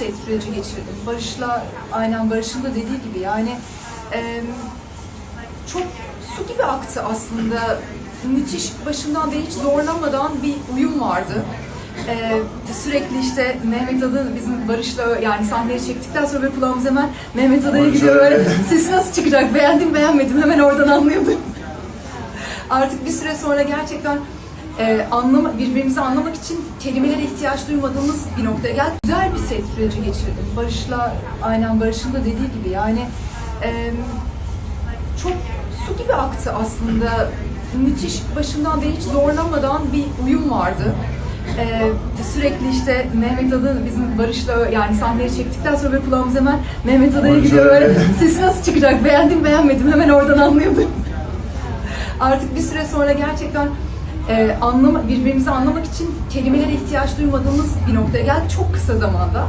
set süreci geçirdim. Barış'la, aynen Barış'ın da dediği gibi yani e, çok su gibi aktı aslında. Müthiş başından beri hiç zorlanmadan bir uyum vardı. Ee, sürekli işte Mehmet Adı bizim Barış'la yani sahneyi çektikten sonra böyle kulağımız hemen Mehmet Barış gidiyor böyle öyle. sesi nasıl çıkacak beğendim beğenmedim hemen oradan anlıyordum. Artık bir süre sonra gerçekten e, anlama, birbirimizi anlamak için kelimelere ihtiyaç duymadığımız bir noktaya geldik. Güzel bir set süreci geçirdim. Barış'la, aynen Barış'ın da dediği gibi yani e, çok su gibi aktı aslında. Müthiş başından beri hiç zorlanmadan bir uyum vardı. Ee, sürekli işte Mehmet Adı bizim Barış'la yani sahneyi çektikten sonra böyle kulağımız hemen Mehmet Adı'ya Barış gidiyor öyle. böyle sesi nasıl çıkacak beğendim beğenmedim hemen oradan anlıyordum. Artık bir süre sonra gerçekten e, anlama, birbirimizi anlamak için kelimelere ihtiyaç duymadığımız bir noktaya geldik çok kısa zamanda.